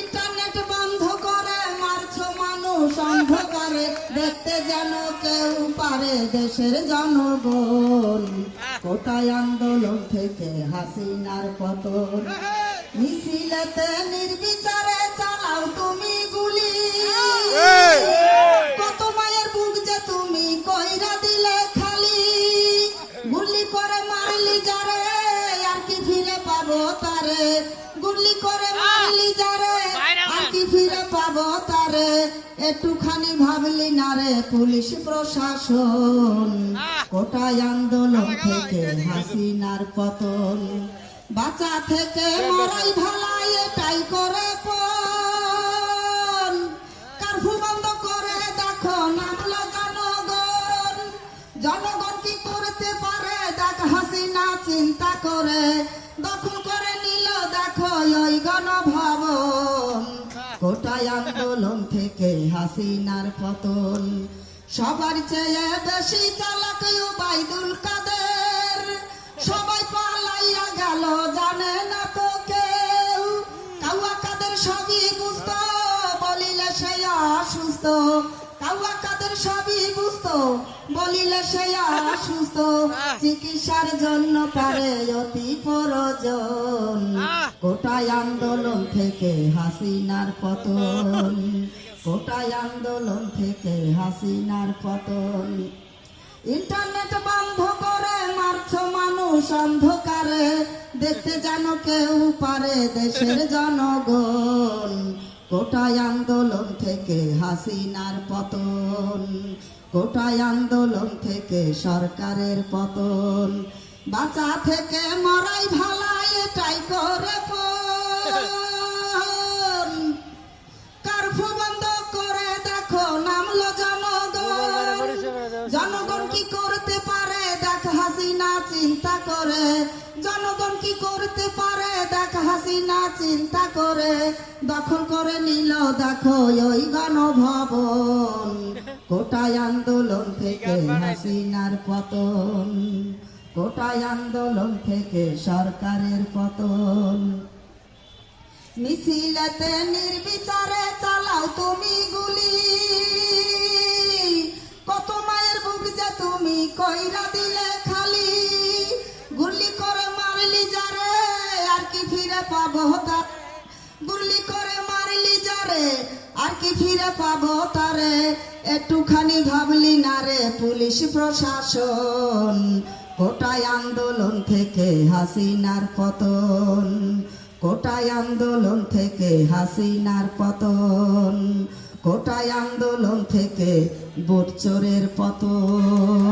Internet বন্ধ করে মারছো মানুষ অন্ধকারে। দেখতে যেন কেউ পারে দেশের জনগণ। কোটায় আন্দোলন থেকে হাসিনার পতন। মিছিলেতে নির্বিচারে চালাও তুমি গুলি। কত মায়ের বুক যে তুমি কইরা দিলে খালি। গুলি করে মারলি যারে, আর কি ফিরে পাবো তারে। গুলি করে পাবো তারে একটুখানি ভাবলি না রে পুলিশ প্রশাসন। কোটায় আন্দোলন থেকে হাসিনার পতন। বাঁচা থেকে মরাই ভালাই এটাই করে কারফু বন্ধ করে দেখো নামলো জনগণ। জনগণ কি করতে পারে? দেখ হাসিনা চিন্তা করে দখল করে নিল দেখো ওই গণভবন। কোটায় আন্দোলন থেকে হাসিনার পতন। সবার চেয়ে বেশি চালাক বাইদুল কাদের। সবাই পালাইয়া গেল, জানে না তো কেউ। কাউয়া কাদের সবই বুঝতো বলিলে সে অসুস্থ। কাউয়া কাদের সবই বুঝতো। বলিলে সে অসুস্থ চিকিৎসার জন্য পারে অতি প্রয়োজন। কোটায় আন্দোলন থেকে হাসিনার পতন। কোটায় আন্দোলন থেকে হাসিনার পতন। ইন্টারনেট বন্ধ করে মারছো মানুষ অন্ধকারে। দেখতে যেন কেউ পারে দেশের জনগণ। কোটায় আন্দোলন থেকে হাসিনার পতন, কোটায় আন্দোলন থেকে সরকারের পতন। বাঁচা থেকে মরাই ভালাই, এটাই করে। কার্ফু বন্ধ করে দেখো, নামলো জনগণ। জনগণ কি করতে পারে? দেখ হাসিনা চিন্তা করে। জনগণ কি করতে পারে? হাসিনা চিন্তা করে দখল করে নিল দেখো ওই গণভবন। কোটায় আন্দোলন থেকে হাসিনার পতন। কোটায় আন্দোলন থেকে সরকারের পতন। মিছিলেতে নির্বিচারে চালাও তুমি গুলি। কত মায়ের বুক যে তুমি কইরা দিলে ফিরে পাবো তার গুলি করে মারলি যারে আর কি ফিরে পাবো তারে একটুখানি ভাবলি, না রে, পুলিশ প্রশাসন কোটায় আন্দোলন থেকে হাসিনার পতন কোটায় আন্দোলন থেকে হাসিনার পতন কোটায় আন্দোলন থেকে বোট চোরের পতন।